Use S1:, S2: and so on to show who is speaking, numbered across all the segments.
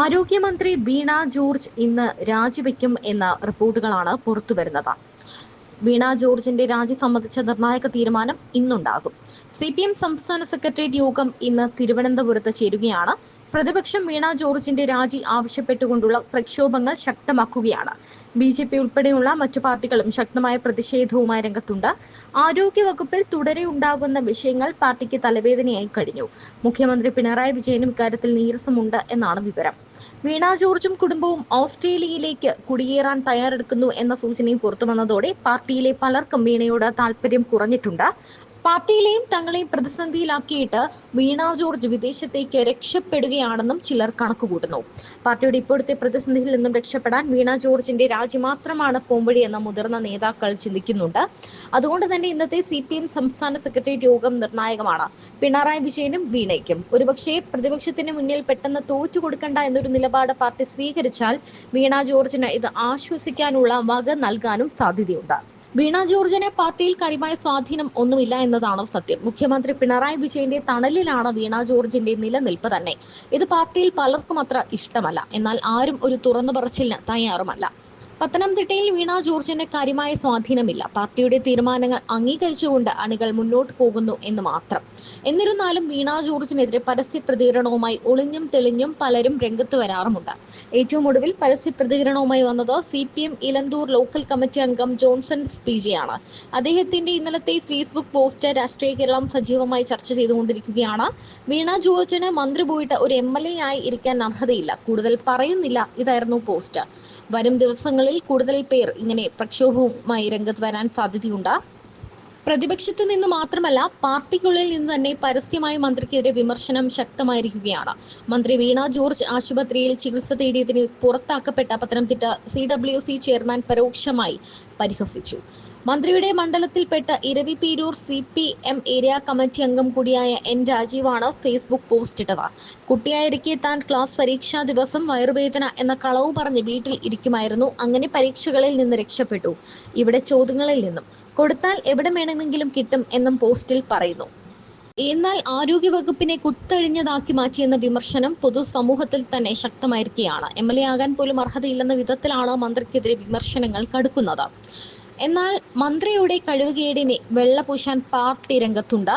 S1: ആരോഗ്യമന്ത്രി വീണ ജോർജ് ഇന്ന് രാജിവെക്കും എന്ന റിപ്പോർട്ടുകളാണ് പുറത്തുവരുന്നത്. വീണ ജോർജിന്റെ രാജി സംബന്ധിച്ച നിർണായക തീരുമാനം ഇന്നുണ്ടാകും. സി പി എം സംസ്ഥാന സെക്രട്ടേറിയറ്റ് യോഗം ഇന്ന് തിരുവനന്തപുരത്ത് ചേരുകയാണ്. പ്രതിപക്ഷം വീണ ജോർജിന്റെ രാജി ആവശ്യപ്പെട്ടുകൊണ്ടുള്ള പ്രക്ഷോഭങ്ങൾ ശക്തമാക്കുകയാണ്. ബി ജെ പി ഉൾപ്പെടെയുള്ള മറ്റു പാർട്ടികളും ശക്തമായ പ്രതിഷേധവുമായി രംഗത്തുണ്ട്. ആരോഗ്യ വകുപ്പിൽ തുടരെ ഉണ്ടാകുന്ന വിഷയങ്ങൾ പാർട്ടിക്ക് തലവേദനയായി കഴിഞ്ഞു. മുഖ്യമന്ത്രി പിണറായി വിജയനും ഇക്കാര്യത്തിൽ നീരസമുണ്ട് എന്നാണ് വിവരം. വീണ ജോർജും കുടുംബവും ഓസ്ട്രേലിയയിലേക്ക് കുടിയേറാൻ തയ്യാറെടുക്കുന്നു എന്ന സൂചനയും പുറത്തുവന്നതോടെ പാർട്ടിയിലെ പലർക്കും വീണയോട് താല്പര്യം കുറഞ്ഞിട്ടുണ്ട്. പാർട്ടിയിലെയും തങ്ങളെയും പ്രതിസന്ധിയിലാക്കിയിട്ട് വീണ ജോർജ് വിദേശത്തേക്ക് രക്ഷപ്പെടുകയാണെന്നും ചിലർ കണക്കുകൂട്ടുന്നു. പാർട്ടിയുടെ ഇപ്പോഴത്തെ പ്രതിസന്ധിയിൽ നിന്നും രക്ഷപ്പെടാൻ വീണ ജോർജിന്റെ രാജി മാത്രമാണ് പോംവഴി എന്ന മുതിർന്ന നേതാക്കൾ ചിന്തിക്കുന്നുണ്ട്. അതുകൊണ്ട് തന്നെ ഇന്നത്തെ സി പി എം സംസ്ഥാന സെക്രട്ടേറിയറ്റ് യോഗം നിർണായകമാണ്. പിണറായി വിജയനും വീണയ്ക്കും. ഒരുപക്ഷെ പ്രതിപക്ഷത്തിന് മുന്നിൽ പെട്ടെന്ന് തോറ്റു കൊടുക്കണ്ട എന്നൊരു നിലപാട് പാർട്ടി സ്വീകരിച്ചാൽ വീണ ജോർജിന് ഇത് ആശ്വസിക്കാനുള്ള വക നൽകാനും സാധ്യതയുണ്ട്. വീണ ജോർജിനെ പാർട്ടിയിൽ കാര്യമായ സ്വാധീനം ഒന്നുമില്ല എന്നതാണ് സത്യം. മുഖ്യമന്ത്രി പിണറായി വിജയന്റെ തണലിലാണ് വീണ ജോർജിന്റെ നിലനിൽപ്പ് തന്നെ. ഇത് പാർട്ടിയിൽ പലർക്കും അത്ര ഇഷ്ടമല്ല. എന്നാൽ ആരും ഒരു തുറന്നു പറച്ചിലിന് തയ്യാറുമല്ല. പത്തനംതിട്ടയിൽ വീണ ജോർജിന് കാര്യമായ സ്വാധീനമില്ല. പാർട്ടിയുടെ തീരുമാനങ്ങൾ അംഗീകരിച്ചുകൊണ്ട് അണികൾ മുന്നോട്ട് പോകുന്നു എന്ന് മാത്രം. എന്നിരുന്നാലും വീണ ജോർജിനെതിരെ പരസ്യ പ്രതികരണവുമായി ഒളിഞ്ഞും തെളിഞ്ഞും പലരും രംഗത്ത് വരാറുമുണ്ട്. ഏറ്റവും ഒടുവിൽ പരസ്യ പ്രതികരണവുമായി വന്നത് C P M Elanthoor local committee അംഗം ജോൺസൺ സ്പീജിയാണ് അദ്ദേഹത്തിന്റെ ഇന്നലത്തെ ഫേസ്ബുക്ക് പോസ്റ്റ് രാഷ്ട്രീയ കേരളം സജീവമായി ചർച്ച ചെയ്തുകൊണ്ടിരിക്കുകയാണ്. വീണ ജോർജിന് മന്ത്രി പോയിട്ട് ഒരു എം എൽ എ ആയി ഇരിക്കാൻ അർഹതയില്ല. കൂടുതൽ പറയുന്നില്ല ഇതായിരുന്നു പോസ്റ്റ്. വരും ദിവസങ്ങളിൽ കൂടുതൽ പേർ ഇങ്ങനെ പ്രക്ഷോഭവുമായി രംഗത്ത് വരാൻ സാധ്യതയുണ്ട്. പ്രതിപക്ഷത്ത് നിന്ന് മാത്രമല്ല പാർട്ടിക്കുള്ളിൽ നിന്ന് തന്നെ പരസ്യമായി മന്ത്രിക്കെതിരെ വിമർശനം ശക്തമായിരിക്കുകയാണ്. മന്ത്രി വീണ ജോർജ് ആശുപത്രിയിൽ ചികിത്സ തേടിയതിന് പുറത്താക്കപ്പെട്ട പത്തനംതിട്ട സി ചെയർമാൻ പരോക്ഷമായി പരിഹസിച്ചു. മന്ത്രിയുടെ മണ്ഡലത്തിൽപ്പെട്ട Eraviperoor C P M area committee അംഗം കൂടിയായ എൻ രാജീവാണ് ഫേസ്ബുക്ക് പോസ്റ്റ് ഇട്ടത്. കുട്ടിയായിരിക്കെ താൻ ക്ലാസ് പരീക്ഷാ ദിവസം വയറുവേദന എന്ന കളവ് പറഞ്ഞ് വീട്ടിൽ ഇരിക്കുമായിരുന്നു. അങ്ങനെ പരീക്ഷകളിൽ നിന്ന് രക്ഷപ്പെട്ടു. ഇവിടെ ചോദ്യങ്ങളിൽ നിന്നും കൊടുത്താൽ എവിടെ വേണമെങ്കിലും കിട്ടും എന്നും പോസ്റ്റിൽ പറയുന്നു. എന്നാൽ ആരോഗ്യവകുപ്പിനെ കുത്തഴിഞ്ഞതാക്കി മാറ്റിയെന്ന വിമർശനം പൊതുസമൂഹത്തിൽ തന്നെ ശക്തമായിരിക്കുകയാണ്. എം എൽ എ ആകാൻ പോലും അർഹതയില്ലെന്ന വിധത്തിലാണ് മന്ത്രിക്കെതിരെ വിമർശനങ്ങൾ കടുക്കുന്നത്. എന്നാൽ മന്ത്രിയുടെ കഴിവുകേടിനെ വെള്ളപൂശാൻ പാർട്ടി രംഗത്തുണ്ട്.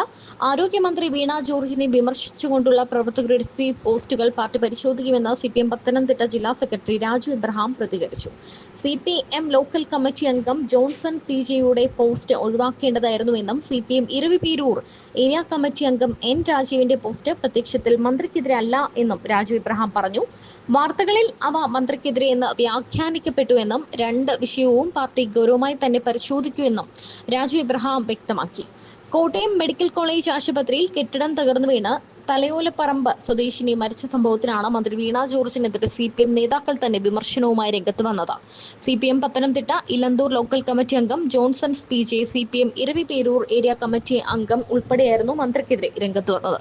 S1: ആരോഗ്യമന്ത്രി വീണ ജോർജിനെ വിമർശിച്ചുകൊണ്ടുള്ള പ്രവർത്തകരുടെ പി പോസ്റ്റുകൾ പാർട്ടി പരിശോധിക്കുമെന്ന് സി പി എം പത്തനംതിട്ട ജില്ലാ സെക്രട്ടറി രാജു എബ്രഹാം പ്രതികരിച്ചു. C P M local committee അംഗം ജോൺസൺ പി ജെയുടെ post ഒഴിവാക്കേണ്ടതായിരുന്നുവെന്നും C P M Eraviperoor area committee അംഗം എൻ രാജീവിന്റെ പോസ്റ്റ് പ്രത്യക്ഷത്തിൽ മന്ത്രിക്കെതിരെ അല്ല എന്നും രാജു എബ്രഹാം പറഞ്ഞു. വാർത്തകളിൽ അവ മന്ത്രിക്കെതിരെ എന്ന് വ്യാഖ്യാനിക്കപ്പെട്ടുവെന്നും രണ്ട് വിഷയവും പാർട്ടി ഗൗരവമായി തന്നെ പരിശോധിക്കുമെന്നും രാജു ഇബ്രഹാം വ്യക്തമാക്കി. കോട്ടയം മെഡിക്കൽ കോളേജ് ആശുപത്രിയിൽ കെട്ടിടം തകർന്നു വീണ് തലയോലപ്പറമ്പ് സ്വദേശിനി മരിച്ച സംഭവത്തിലാണ് മന്ത്രി വീണ ജോർജിനെതിരെ സി പി എം നേതാക്കൾ തന്നെ വിമർശനവുമായി രംഗത്ത് വന്നത്. C P M Pathanamthitta Elanthoor local committee അംഗം Johnson സ്പീജെ C P M Eraviperoor area committee അംഗം ഉൾപ്പെടെയായിരുന്നു മന്ത്രിക്കെതിരെ രംഗത്ത് വന്നത്.